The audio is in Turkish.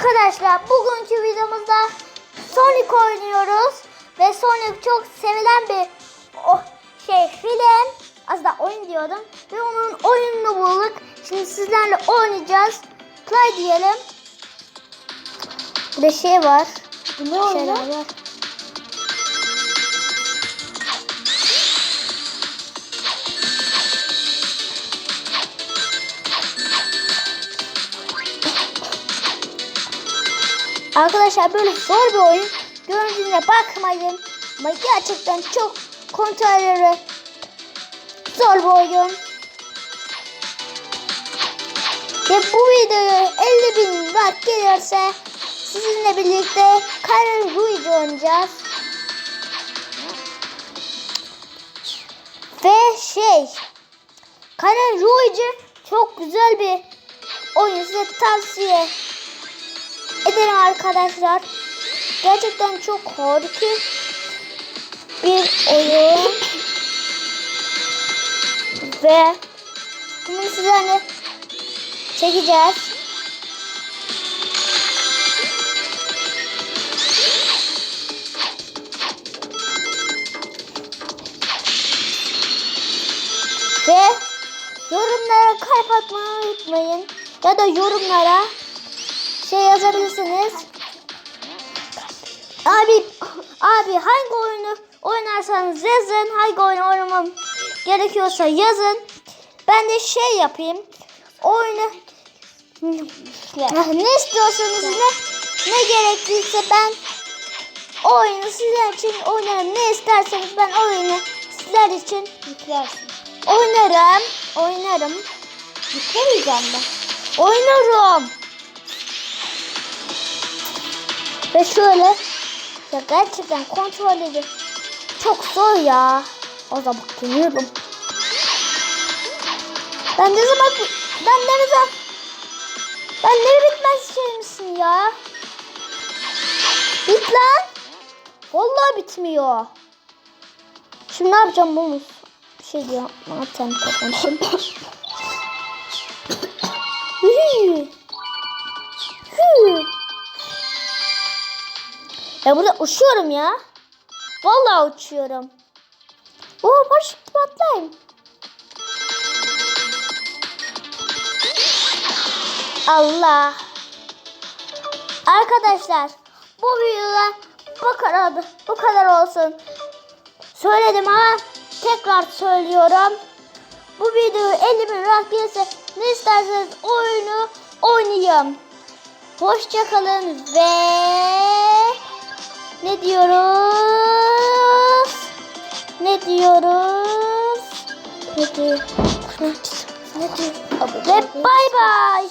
Arkadaşlar bugünkü videomuzda Sonic oynuyoruz ve Sonic çok sevilen bir o şey film aslında oyun diyordum ve onun oyununu bulduk. Şimdi sizlerle oynayacağız. Play diyelim. Bir de şey var. Ne oyunu? Var. Arkadaşlar böyle zor bir oyun. Görüntüne bakmayın. Ama gerçekten çok kontrolleri zor bir oyun. Ve bu videoya 50 bin like gelirse sizinle birlikte Karen Luigi oynayacağız. Ve şey Karen Luigi çok güzel bir oyun size tavsiye ederim arkadaşlar. Gerçekten çok harika bir oyun. Ve bunu sizlerle çekeceğiz. Ve yorumlara kalp atmayı unutmayın. Ya da yorumlara şey yazabilirsiniz. Abi abi hangi oyunu oynarsanız yazın. Hangi oyunu oynamam gerekiyorsa yazın. Ben de şey yapayım. Oyunu ne istiyorsanız ne ne gerekliyse ben o oyunu sizler için oynarım. Ne isterseniz ben oyunu sizler için oynarım. Oynarım. Yüklemeyeceğim ben. Oynarım. Ve şöyle ya gerçekten kontrolleri çok zor ya. O zaman deniyorum. Ben ne zaman ben ne zaman ben ne bitmez şey misin ya? Bit lan. Vallahi bitmiyor. Şimdi ne yapacağım bunu? Bir şey diyor. Zaten kapanmışım. Hü. Ya burada uçuyorum ya. Vallahi uçuyorum. Oo paraşüt patlayayım. Allah. Arkadaşlar bu videoda bu kadar, bu kadar olsun. Söyledim ama tekrar söylüyorum. Bu videoyu 50 bin like gelirse ne isterseniz oyunu oynayayım. Hoşçakalın ve ne diyoruz? Ne diyoruz? Ne diyor? Ne diyor? Ve bay bay.